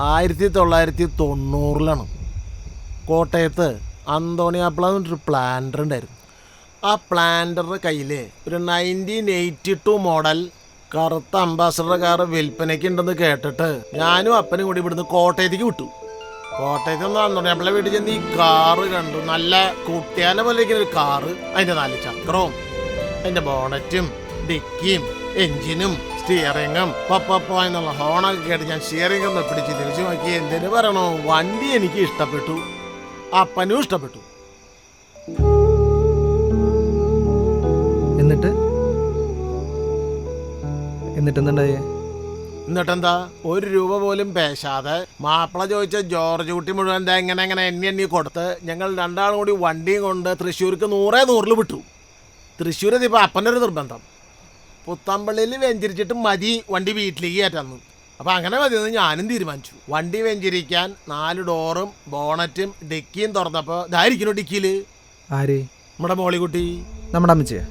ആയിരത്തി തൊള്ളായിരത്തി തൊണ്ണൂറിലാണ് കോട്ടയത്ത് അന്തോണിയാപ്പിള എന്നൊരു പ്ലാന്റർ ഉണ്ടായിരുന്നു. ആ പ്ലാന്ററുടെ കയ്യിൽ ഒരു നയന്റീൻ എയ്റ്റി ടു മോഡൽ കറുത്ത അംബാസഡർ കാർ വിൽപ്പനയ്ക്ക് ഉണ്ടെന്ന് കേട്ടിട്ട് ഞാനും അപ്പനും കൂടി ഇവിടുന്ന് കോട്ടയത്തേക്ക് വിട്ടു. കോട്ടയത്ത് നിന്ന് അന്തോണിയാപ്പിള വീട്ടിൽ ചെന്ന് ഈ കാറ് കണ്ടു. നല്ല കുട്ടിയാല പോലെ ഇരിക്കുന്ന ഒരു കാറ് അതിന്റെ നാല് ചക്രവും അതിന്റെ ബോണറ്റും ഡിക്കിയും എഞ്ചിനും സ്റ്റിയറിങ്ങും പപ്പപ്പോ എന്നുള്ള ഹോണൊക്കെ കേട്ട് ഞാൻ സ്റ്റിയറിംഗ് ഒന്ന് പിടിച്ച് തിരിച്ചു നോക്കി എന്തിനു പറയണോ? വണ്ടി എനിക്ക് ഇഷ്ടപ്പെട്ടു. അപ്പനും ഇഷ്ടപ്പെട്ടു. എന്നിട്ട്? എന്നിട്ട് എന്തുണ്ടായേ എന്നിട്ടെന്താ? ഒരു രൂപ പോലും പേശാതെ മാപ്പിള ചോദിച്ച ജോർജ് കുട്ടി മുഴുവൻ എന്താ എങ്ങനെ എങ്ങനെ എണ്ണി എണ്ണി കൊടുത്ത് ഞങ്ങൾ രണ്ടാളും കൂടി വണ്ടിയും കൊണ്ട് തൃശ്ശൂർക്ക് നൂറേ നൂറിൽ വിട്ടു. തൃശ്ശൂർ എത്തിയപ്പോൾ അപ്പന്റെ ഒരു നിർബന്ധം. പുത്തമ്പള്ളിയിൽ വെഞ്ചരിച്ചിട്ട് മതി വണ്ടി വീട്ടിലേക്ക് കയറ്റാന്ന് അപ്പോൾ അങ്ങനെ മതി എന്ന് ഞാനും തീരുമാനിച്ചു. വണ്ടി വെഞ്ചരിക്കാൻ നാല് ഡോറും ബോണറ്റും ഡിക്കിയും തുറന്നപ്പോൾ ഇതായിരിക്കുന്നു ഡിക്കിയിൽ ആര്? നമ്മുടെ മോളിക്കുട്ടി. നമ്മുടെ അമ്മച്ചിയെ?